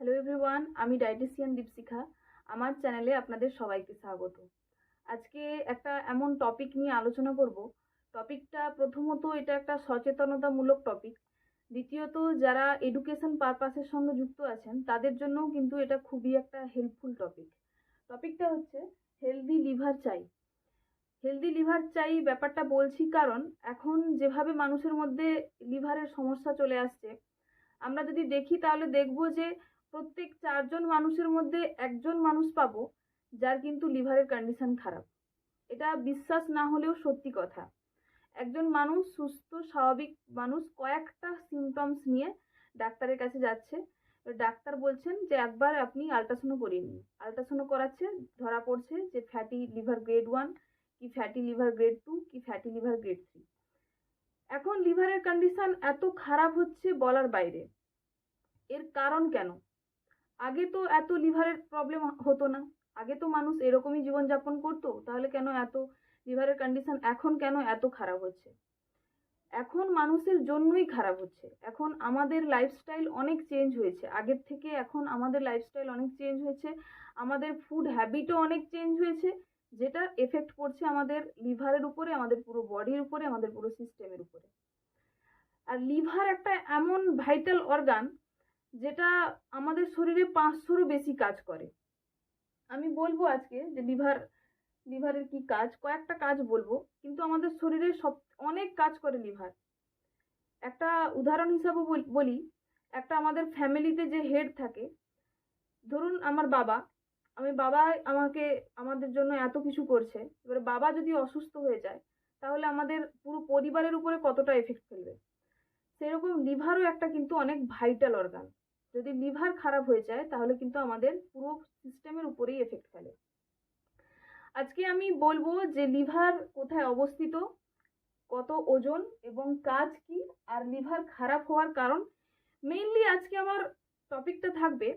Hello everyone আমি dietitian Dipshikha. আমার চ্যানেলে আপনাদের সবাইকে স্বাগত। আজকে একটা এমন টপিক নিয়ে আলোচনা করব। টপিকটা প্রথমত এটা একটা সচেতনতামূলক টপিক দ্বিতীয়ত, যারা এডুকেশন পারপাসের সঙ্গে যুক্ত আছেন, তাদের জন্যও কিন্তু এটা খুবই একটা হেল্পফুল টপিক টপিকটা হচ্ছে হেলদি লিভার চাই। হেলদি লিভার চাই ব্যাপারটা বলছি কারণ, এখন যেভাবে মানুষের মধ্যে লিভারের সমস্যা চলে আসছে, আমরা যদি দেখি তাহলে দেখব যে প্রত্যেক চারজন মানুষের মধ্যে একজন মানুষ পাবো, যার কিন্তু লিভারের কন্ডিশন খারাপ। এটা বিশ্বাস না হলেও সত্যি কথা। একজন মানুষ, সুস্থ, স্বাভাবিক মানুষ কয়েকটা সিমটমস নিয়ে ডাক্তারের কাছে যাচ্ছে। ডাক্তার বলছেন যে, একবার আপনি আলট্রাসাউন্ড করিয়ে নিন। আলট্রাসাউন্ড করাচ্ছে, ধরা পড়ছে যে ফ্যাটি লিভার গ্রেড ওয়ান কি ফ্যাটি লিভার গ্রেড টু কি ফ্যাটি লিভার গ্রেড থ্রি এখন লিভারের কন্ডিশন এত খারাপ হচ্ছে বলার বাইরে। এর কারণ কেন? আগে তো এত লিভারের প্রবলেম হতো না। আগে তো মানুষ এরকমই জীবনযাপন করতো, তাহলে কেন এত লিভারের কন্ডিশন এখন কেন এত খারাপ হচ্ছে? এখন মানুষের জন্যই খারাপ হচ্ছে। এখন আমাদের লাইফস্টাইল অনেক চেঞ্জ হয়েছে। আগের থেকে এখন আমাদের লাইফস্টাইল অনেক চেঞ্জ হয়েছে। আমাদের ফুড হ্যাবিটও অনেক চেঞ্জ হয়েছে, যেটা এফেক্ট করছে আমাদের লিভারের উপরে, আমাদের পুরো বডির উপরে, আমাদের পুরো সিস্টেমের উপরে। আর লিভার একটা এমন ভাইটাল অর্গান যেটা আমাদের শরীরে পাঁচশোরও বেশি কাজ করে। আমি বলব আজকে যে লিভার, লিভারের কি কাজ? কয়েকটা কাজ বলব, কিন্তু আমাদের শরীরে সব, অনেক কাজ করে লিভার। একটা উদাহরণ হিসাবে বল- একটা আমাদের ফ্যামিলিতে যে হেড থাকে, ধরুন আমার বাবা, আমি বাবা আমাকে, আমাদের জন্য এত কিছু করছে, এবারে বাবা যদি অসুস্থ হয়ে যায়, তাহলে আমাদের পুরো পরিবারের উপরে কতটা এফেক্ট ফেলবে? সেরকম লিভারও একটা কিন্তু অনেক ভাইটাল অর্গান যদি লিভার খারাপ হয়ে যায়, তাহলে কিন্তু আমাদের পুরো সিস্টেমের উপরেই এফেক্ট ফেলে। আজকে আমি বলব যে লিভার কোথায় অবস্থিত, কত ওজন এবং কাজ কি, আর লিভার খারাপ হওয়ার কারণ। মেইনলি আজকে আমার টপিকটা থাকবে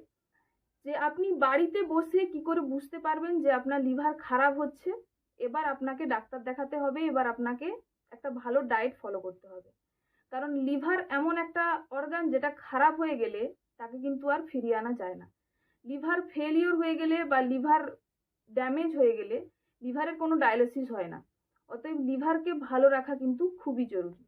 যে আপনি বাড়িতে বসে কি করে বুঝতে পারবেন যে আপনার লিভার খারাপ হচ্ছে, এবার আপনাকে ডাক্তার দেখাতে হবে, এবার আপনাকে একটা ভালো ডায়েট ফলো করতে হবে। কারণ লিভার এমন একটা অর্গান যেটা খারাপ হয়ে গেলে তাকে কিন্তু আর ফিরিয়ে আনা যায় না। লিভার ফেলিওর হয়ে গেলে বা লিভার ড্যামেজ হয়ে গেলে লিভারের কোনো ডায়ালিসিস হয় না। অতএব লিভারকে ভালো রাখা কিন্তু খুবই জরুরি।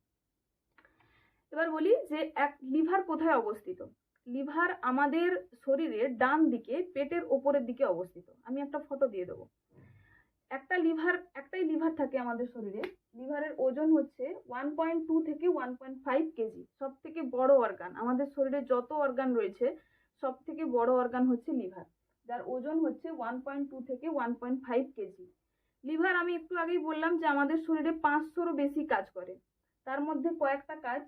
এবার বলি যে এক, লিভার কোথায় অবস্থিত? লিভার আমাদের শরীরের ডান দিকে, পেটের ওপরের দিকে অবস্থিত। আমি একটা ফটো দিয়ে দেবো। একটা লিভার একটাই লিভার থাকে আমাদের শরীরে। লিভারের ওজন হচ্ছে ওয়ান পয়েন্ট টু থেকে ওয়ান পয়েন্ট ফাইভ কেজি সব থেকে বড় অর্গান আমাদের শরীরে যত অর্গান রয়েছে সব থেকে বড় অর্গান হচ্ছে লিভার যার ওজন হচ্ছে ওয়ান পয়েন্ট টু থেকে one point five KG liver আমি একটু আগেই বললাম যে আমাদের শরীরে পাঁচশোরও বেশি কাজ করে। তার মধ্যে কয়েকটা কাজ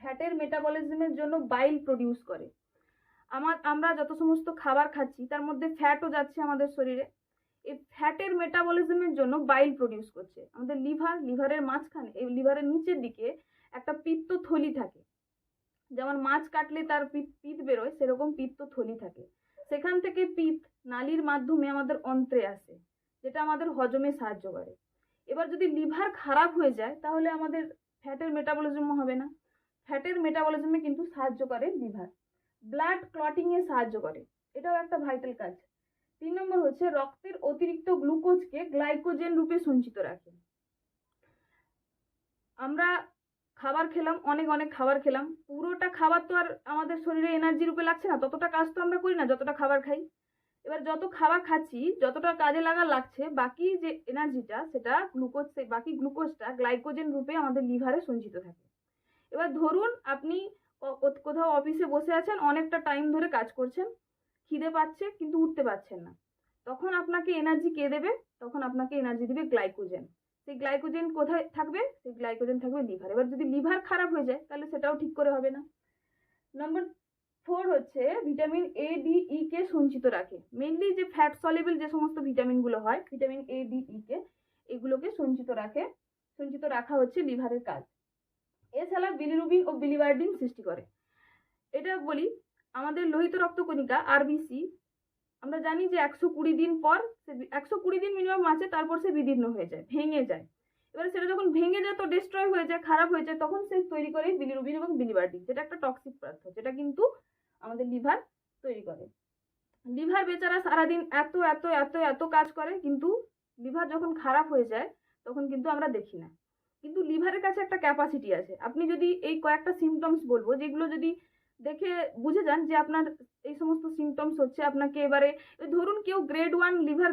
ফ্যাটের মেটাবলিজমের জন্য বাইল প্রডিউস করে। আমার আমরা যত সমস্ত খাবার খাচ্ছি, তার মধ্যে ফ্যাটও যাচ্ছে আমাদের শরীরে। এই ফ্যাটের মেটাবলিজমের জন্য বাইল প্রডিউস করছে। আমাদের লিভার, লিভারের মাঝখানে, এই লিভারের নিচের দিকে একটা পিত্ত থলি থাকে। যেমন মাছ কাটলে তার পিত পিত বেরোয়, সেরকম পিত্ত থলি থাকে। সেখান থেকে পিত, নালির মাধ্যমে আমাদের অন্ত্রে আসে, যেটা আমাদের হজমে সাহায্য করে। এবার যদি লিভার খারাপ হয়ে যায়, তাহলে আমাদের ফ্যাটের মেটাবলিজম হবে না। ফ্যাটের মেটাবলিজমে কিন্তু সাহায্য করে লিভার। ব্লাড ক্লটিংয়ে সাহায্য করে। এটাও একটা ভাইটাল কাজ। তিন নম্বর হচ্ছে রক্তের অতিরিক্ত গ্লুকোজকে গ্লাইকোজেন রূপে সঞ্চিত রাখে। আমরা খাবার খেলাম, অনেক অনেক খাবার খেলাম, পুরোটা খাবার তো আর আমাদের শরীরে এনার্জি রূপে লাগছে না, ততটা কাজ তো আমরা করি না, যতটা খাবার খাই। এবার যত খাবার খাচ্ছি, যতটা কাজে লাগা লাগছে, বাকি যে এনার্জিটা সেটা গ্লুকোজ বাকি গ্লুকোজটা গ্লাইকোজেন রূপে আমাদের লিভারে সঞ্চিত থাকে। এবার ধরুন আপনি কোথাও অফিসে বসে আছেন, অনেকটা টাইম ধরে কাজ করছেন খিদে পাচ্ছে কিন্তু উঠতে পারছেন না। তখন আপনাকে এনার্জি কে দেবে? তখন আপনাকে এনার্জি দেবে গ্লাইকোজেন সেই গ্লাইকোজেন কোথায় থাকবে? সেই গ্লাইকোজেন থাকবে লিভার এবার যদি লিভার খারাপ হয়ে যায়, তাহলে সেটাও ঠিক করে হবে না। নাম্বার ফোর হচ্ছে vitamin A D E K সঞ্চিত রাখে। মেনলি যে ফ্যাট সলেবল যে সমস্ত ভিটামিনগুলো হয় ভিটামিন এ ডি ই কে, এগুলোকে সঞ্চিত রাখে। সঞ্চিত রাখা হচ্ছে লিভারের কাজ। এছাড়া বিলিরুবিন ও বিলিবার্ডিন সৃষ্টি করে। এটা বলি আমাদের লোহিত রক্তকণিকা আরবিসি আমরা জানি যে একশো কুড়ি দিন পর সে একশো কুড়ি দিন মিনিমাম আছে, তারপর সে বিদীর্ণ হয়ে যায়, ভেঙে যায়। এবারে সেটা যখন ভেঙে যায় তো ডিস্ট্রয় হয়ে যায়, খারাপ হয়ে যায়, তখন সে তৈরি করে বিলিরুবিন এবং বিলিবার্ডিন যেটা একটা টক্সিক পদার্থ, যেটা কিন্তু আমাদের লিভার তৈরি করে। লিভার বেচারা সারাদিন এত এত এত এত কাজ করে, কিন্তু লিভার যখন খারাপ হয়ে যায়, তখন কিন্তু আমরা দেখি না। কিন্তু লিভারের কাছে একটা ক্যাপাসিটি আছে। আপনি যদি এই কয়েকটা সিমটমস বলব, যেগুলো যদি দেখে বুঝে যান যে আপনার এই সমস্ত সিমটমস হচ্ছে আপনাকে এবারে, ধরুন কেউ grade one liver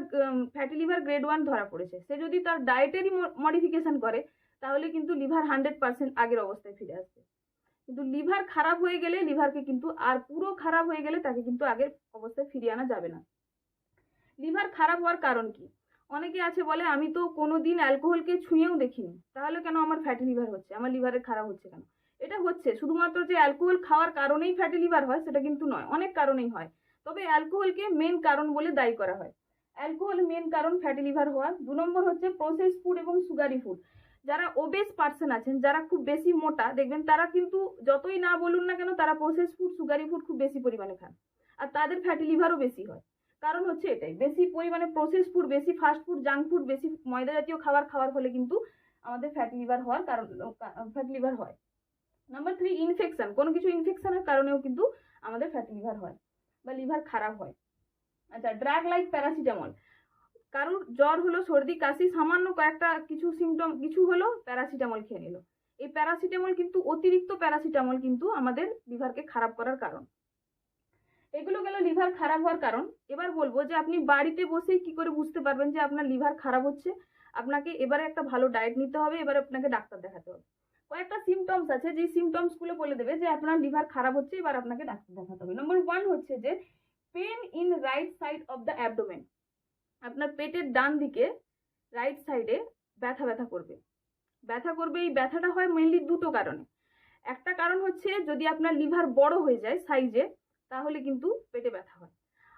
fatty liver grade one ধরা পড়েছে। সে যদি তার ডায়েটেরই মডিফিকেশন করে, তাহলে কিন্তু লিভার হান্ড্রেড পার্সেন্ট আগের অবস্থায় ফিরে আসবে। কিন্তু লিভার খারাপ হয়ে গেলে লিভারকে কিন্তু আর পুরো খারাপ হয়ে গেলে তাকে কিন্তু আগের অবস্থায় ফিরিয়ে আনা যাবে না। লিভার খারাপ হওয়ার কারণ কি? অনেকে আছে বলে, আমি তো কোনো দিন অ্যালকোহলকে ছুঁয়েও দেখিনি। তাহলে কেন আমার ফ্যাটি লিভার হচ্ছে? আমার লিভারের খারাপ হচ্ছে কেন? এটা হচ্ছে, শুধুমাত্র যে অ্যালকোহল খাওয়ার কারণেই ফ্যাটি লিভার হয়, সেটা কিন্তু নয়, অনেক কারণেই হয়। তবে অ্যালকোহলকে মেন কারণ বলে দায়ী করা হয়। অ্যালকোহল মেন কারণ ফ্যাটি লিভার হওয়ার দু নম্বর হচ্ছে প্রসেস ফুড এবং সুগারি ফুড যারা ওবেস পার্সন আছেন, যারা খুব বেশি মোটা, দেখবেন তারা কিন্তু যতই না বলুন না কেন, তারা প্রসেস ফুড সুগারি ফুড খুব বেশি পরিমাণে খান। আর তাদের ফ্যাটি লিভারও বেশি হয়। কারণ হচ্ছে এটাই, বেশি পরিমাণে প্রসেস ফুড বেশি ফাস্ট ফুড জাঙ্ক ফুড বেশি ময়দা জাতীয় খাবার খাওয়ার ফলে কিন্তু আমাদের ফ্যাটি লিভার হওয়ার কারণ ফ্যাটি লিভার হয়। নাম্বার থ্রি ইনফেকশন কোনো কিছু ইনফেকশনের কারণেও কিন্তু আমাদের ফ্যাটি লিভার হয় বা লিভার খারাপ হয়। আচ্ছা ড্রাগ লাইক প্যারাসিটামল কারোর জ্বর হলো, সর্দি, কাশি, সামান্য কয়েকটা কিছু সিমটম কিছু হলো প্যারাসিটামল খেয়ে নিল। এই প্যারাসিটামল কিন্তু, অতিরিক্ত প্যারাসিটামল কিন্তু আমাদের লিভারকে খারাপ করার কারণ। এগুলো গেল লিভার খারাপ হওয়ার কারণ। এবার বলব যে, আপনি বাড়িতে বসেই কি করে বুঝতে পারবেন যে, আপনার লিভার খারাপ হচ্ছে? আপনাকে এবারে একটা ভালো ডায়েট নিতে হবে, এবারে আপনাকে ডাক্তার দেখাতে হবে। কয়েকটা সিমটমস আছে যে সিমটমসগুলো বলে দেবে যে আপনার লিভার খারাপ হচ্ছে, এবার আপনাকে ডাক্তার দেখাতে হবে। নম্বর ওয়ান হচ্ছে যে pain in right side of the abdomen আপনার পেটের ডান দিকে রাইট সাইডে ব্যথা ব্যথা করবে। ব্যথা করবে, এই ব্যথাটা হয় মেনলি দুটো কারণে। একটা কারণ হচ্ছে যদি আপনার লিভার বড় হয়ে যায় সাইজে তাহলে কিন্তু পেটে ব্যথা হয়।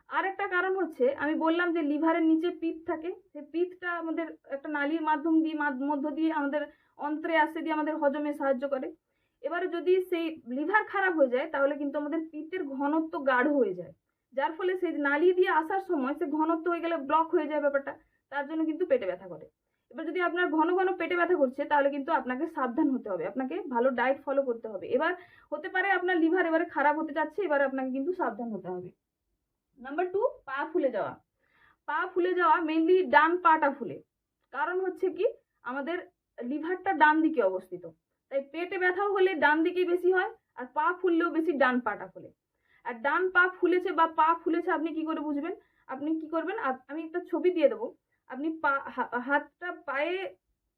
আর একটা কারণ হচ্ছে, আমি বললাম যে লিভারের নিচে পিত্ত থাকে, সেই পিত্তটা আমাদের একটা নালীর মাধ্যম দিয়ে মধ্য দিয়ে আমাদের অন্ত্রে আসে দিয়ে আমাদের হজমে সাহায্য করে। এবারে যদি সেই লিভার খারাপ হয়ে যায়, তাহলে কিন্তু আমাদের পিত্তের ঘনত্ব গাঢ় হয়ে যায়। যার ফলে সেই নালী দিয়ে আসার সময় সে ঘনত্ব হয়ে গেলে ব্লক হয়ে যায় ব্যাপারটা, তার জন্য কিন্তু পেটে ব্যথা করে। এবার যদি আপনার ঘন ঘন পেটে ব্যথা করছে, তাহলে কিন্তু আপনাকে সাবধান হতে হবে, আপনাকে ভালো ডায়েট ফলো করতে হবে। এবার হতে পারে আপনার লিভার এবারে খারাপ হতে যাচ্ছে, এবারে আপনাকে কিন্তু সাবধান হতে হবে। নাম্বার টু পা ফুলে যাওয়া। পা ফুলে যাওয়া মেনলি ডান পাটা ফুলে। কারণ হচ্ছে কি, আমাদের লিভারটা ডান দিকে অবস্থিত। তাই পেটে ব্যথাও হলে ডান দিকেই বেশি হয়, আর পা ফুললেও বেশি ডান পাটা ফুলে। আর ডান পা ফুলেছে বা পা ফুলেছে আপনি কি করে বুঝবেন? আপনি কি করবেন? আমি একটা ছবি দিয়ে দেবো। আপনি পা হাতটা পায়ে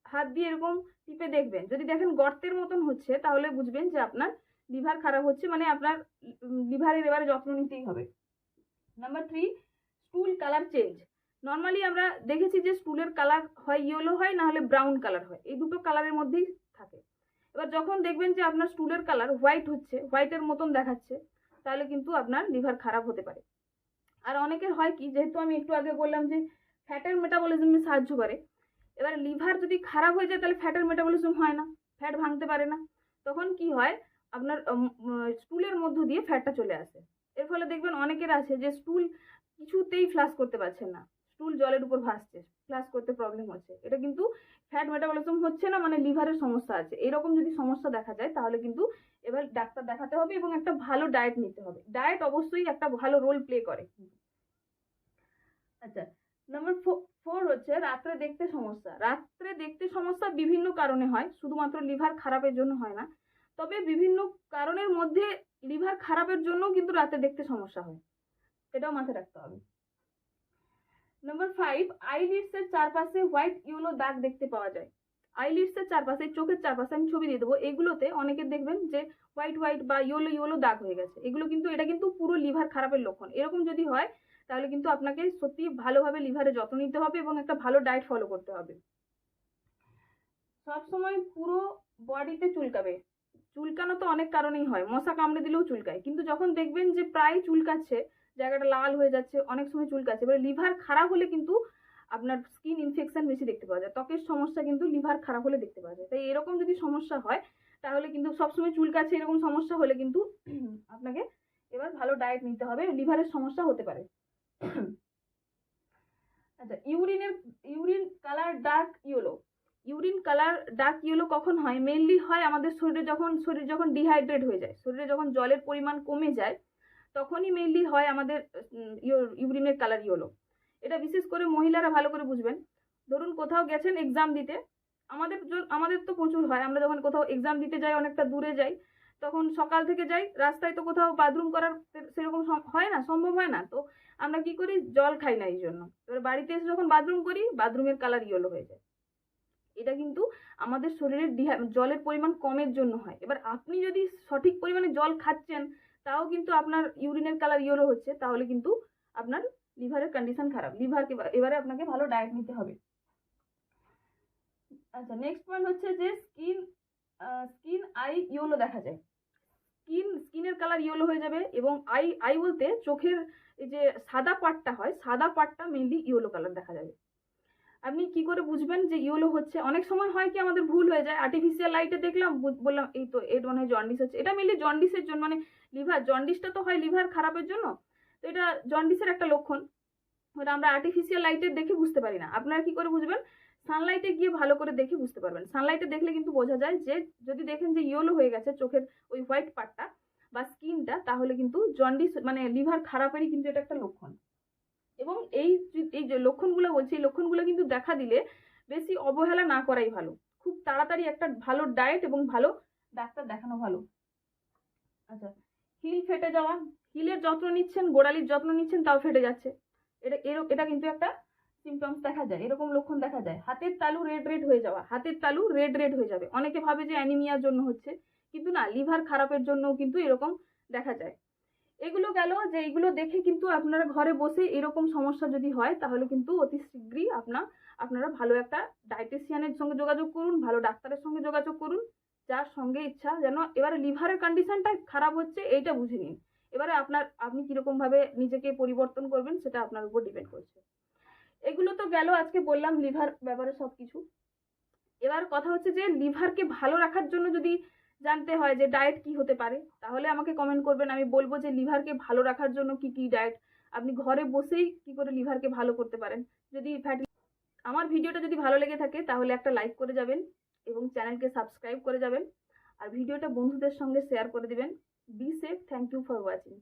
হাত দিয়ে এরকম টিপে দেখবেন। যদি দেখেন গর্তের মতন হচ্ছে, তাহলে বুঝবেন যে আপনার লিভার খারাপ হচ্ছে মানে আপনার লিভারের এবারে যত্ন নিতেই হবে। Number three stool colour change normally আমরা দেখেছি যে স্টুলের কালার হয় ইয়েলো হয়, না হলে ব্রাউন কালার হয়। এই দুটো কালারের মধ্যেই থাকে। এবার যখন দেখবেন যে আপনার স্টুলের কালার হোয়াইট হচ্ছে হোয়াইটের মতন দেখাচ্ছে, তাহলে কিন্তু আপনার লিভার খারাপ হতে পারে। আর অনেকের হয় কি, যেহেতু আমি একটু আগে বললাম যে ফ্যাটের মেটাবলিজমে সাহায্য করে, এবার লিভার যদি খারাপ হয়ে যায়, তাহলে ফ্যাটের মেটাবলিজম হয় না ফ্যাট ভাঙতে পারে না। তখন কি হয়, আপনার স্টুলের মধ্য দিয়ে ফ্যাটটা চলে আসে। এর ফলে দেখবেন অনেকের আছে যে স্টুল কিছুতেই ফ্লাশ করতে পারছেন না। স্টুল জলের উপর ভাসছে ফ্লাশ করতে প্রবলেম হচ্ছে। এটা কিন্তু ফ্যাট মেটাবলিজম হচ্ছে না মানে লিভারের সমস্যা আছে। এরকম যদি সমস্যা দেখা যায়, তাহলে কিন্তু এবার ডাক্তার দেখাতে হবে এবং একটা ভালো ডায়েট নিতে হবে। ডায়েট অবশ্যই একটা ভালো রোল প্লে করে। আচ্ছা নাম্বার ফোর হচ্ছে রাত্রে দেখতে সমস্যা। রাত্রে দেখতে সমস্যা বিভিন্ন কারণে হয়, শুধুমাত্র লিভার খারাপের জন্য হয় না। তবে বিভিন্ন কারণের মধ্যে লিভার খারাপের জন্য কিন্তু রাতে দেখতে সমস্যা হয়। সেটাও মাথায় রাখতে হবে। নাম্বার ফাইভ আইলিডস এর চারপাশে হোয়াইট ইয়েলো দাগ দেখতে পাওয়া যায়। আইলিডস এর চারপাশে, চোখের চারপাশে আমি ছবি দিয়ে দেবো, এগুলোতে অনেকে দেখবেন যে হোয়াইট হোয়াইট বা ইয়েলো ইয়েলো দাগ হয়ে গেছে। এগুলো কিন্তু, এটা কিন্তু পুরো লিভার খারাপের লক্ষণ। এরকম যদি হয়, তাহলে কিন্তু আপনাকে সত্যি ভালোভাবে লিভারে যত্ন নিতে হবে এবং একটা ভালো ডায়েট ফলো করতে হবে। সবসময় পুরো বডিতে চুলকাবে। চুলকানো তো অনেক কারণেই হয়, মশা কামড়ে দিলেও চুলকায়। কিন্তু যখন দেখবেন যে প্রায় চুলকাচ্ছে, জায়গাটা লাল হয়ে যাচ্ছে, অনেক সময় চুলকাচ্ছে, এবার লিভার খারাপ হলে কিন্তু আপনার স্কিন ইনফেকশন বেশি দেখতে পাওয়া যায়। ত্বকের সমস্যা কিন্তু লিভার খারাপ হলে দেখতে পাওয়া যায়। তাই এরকম যদি সমস্যা হয়, তাহলে কিন্তু সবসময় চুলকাচ্ছে এরকম সমস্যা হলে কিন্তু আপনাকে এবার ভালো ডায়েট নিতে হবে। লিভারের সমস্যা হতে পারে। আচ্ছা ইউরিনের, urine colour dark yellow urine colour dark yellow কখন হয়? মেনলি হয় আমাদের শরীরে যখন, শরীর যখন ডিহাইড্রেট হয়ে যায়, শরীরে যখন জলের পরিমাণ কমে যায়, তখনই মেইনলি হয় আমাদের ইউরিনের কালার ইয়েলো। এটা বিশেষ করে মহিলারা ভালো করে বুঝবেন। ধরুন কোথাও গেছেন এক্সাম দিতে, আমাদের আমাদের তো প্রচুর হয়, আমরা যখন কোথাও এক্সাম দিতে যাই, অনেকটা দূরে যাই, তখন সকাল থেকে যাই, রাস্তায় তো কোথাও বাথরুম করার সেরকম হয় না, সম্ভব হয় না। তো আমরা কি করি? জল খাই না এই জন্য এবার বাড়িতে এসে যখন বাথরুম করি বাথরুমের কালার ইয়েলো হয়ে যায়। এটা কিন্তু আমাদের শরীরের জলের পরিমাণ কমের জন্য হয়। এবার আপনি যদি সঠিক পরিমাণে জল খাচ্ছেন, তাও কিন্তু আপনার ইউরিনের কালার ইয়েলো হচ্ছে, তাহলে কিন্তু আপনার লিভারের কন্ডিশন খারাপ। লিভারকে এবারে আপনাকে ভালো ডায়েট নিতে হবে। আচ্ছা নেক্সট পয়েন্ট হচ্ছে যে স্কিন স্কিন আই ইয়েলো দেখা যায়। স্কিন স্কিনের কালার ইয়েলো হয়ে যাবে এবং আই আই বলতে চোখের এই যে সাদা পাটটা হয়, সাদা পাটটা মেনলি ইয়েলো কালার দেখা যাবে। আপনি কি করে বুঝবেন যে ইয়েলো হচ্ছে? অনেক সময় হয় কি আমাদের ভুল হয়ে যায়। আর্টিফিশিয়াল লাইটে দেখলাম বললাম, এই তো, এর মনে জন্ডিস হচ্ছে। এটা মেনলি জন্ডিসের জন্য মানে লিভার জন্ডিসটা তো হয় লিভার খারাপের জন্য। তো এটা জন্ডিসের একটা লক্ষণ। ওটা আমরা আর্টিফিশিয়াল লাইটে দেখে বুঝতে পারি না। আপনারা কি করে বুঝবেন? সানলাইটে গিয়ে ভালো করে দেখে বুঝতে পারবেন। সানলাইটে দেখলে কিন্তু বোঝা যায় যে, যদি দেখেন যে ইয়েলো হয়ে গেছে চোখের ওই হোয়াইট পার্টটা বা স্কিনটা তাহলে কিন্তু জন্ডিস মানে লিভার খারাপেরই কিন্তু এটা একটা লক্ষণ। এবং এই এই যে লক্ষণগুলো বলছি, এই লক্ষণগুলো কিন্তু দেখা দিলে বেশি অবহেলা না করাই ভালো। খুব তাড়াতাড়ি একটা ভালো ডায়েট এবং ভালো ডাক্তার দেখানো ভালো। আচ্ছা হিল ফেটে যাওয়া, হিলের যত্ন নিচ্ছেন, গোড়ালির যত্ন নিচ্ছেন, তাও ফেটে যাচ্ছে। এটা, এর- এটা কিন্তু একটা সিমটমস দেখা যায়, এরকম লক্ষণ দেখা যায়। হাতের তালু রেড রেড হয়ে যাওয়া, হাতের তালু রেড রেড হয়ে যাবে। অনেকে ভাবে যে অ্যানিমিয়ার জন্য হচ্ছে, কিন্তু না লিভার খারাপের জন্যও কিন্তু এরকম দেখা যায়। এগুলো গেল যে এগুলো দেখে কিন্তু আপনারা ঘরে বসে এরকম সমস্যা যদি হয়, তাহলে কিন্তু অতি শীঘ্রই আপনার আপনারা ভালো একটা ডায়েটিশিয়ানের সঙ্গে যোগাযোগ করুন, ভালো ডাক্তারের সঙ্গে যোগাযোগ করুন, যার সঙ্গে ইচ্ছা যেন এবারে লিভারের কন্ডিশনটা খারাপ হচ্ছে এইটা বুঝে নিন। এবারে আপনার, আপনি কীরকম ভাবে নিজেকে পরিবর্তন করবেন সেটা আপনার উপর ডিপেন্ড করছে। এগুলো তো গেল, আজকে বললাম লিভার ব্যাপারে সব কিছু এবার কথা হচ্ছে যে লিভারকে ভালো রাখার জন্য যদি জানতে হয় যে ডায়েট কি হতে পারে। তাহলে আমাকে কমেন্ট করবেন, আমি বলব যে লিভারকে ভালো রাখার জন্য কি কি ডায়েট আপনি ঘরে বসেই কি করে লিভারকে ভালো করতে পারেন। যদি ফ্যাটি আমার ভিডিওটা যদি ভালো লেগে থাকে, তাহলে একটা লাইক করে যাবেন এবং চ্যানেলকে সাবস্ক্রাইব করে যাবেন। আর ভিডিওটা বন্ধুদের সঙ্গে শেয়ার করে দেবেন। Be safe thank you for watching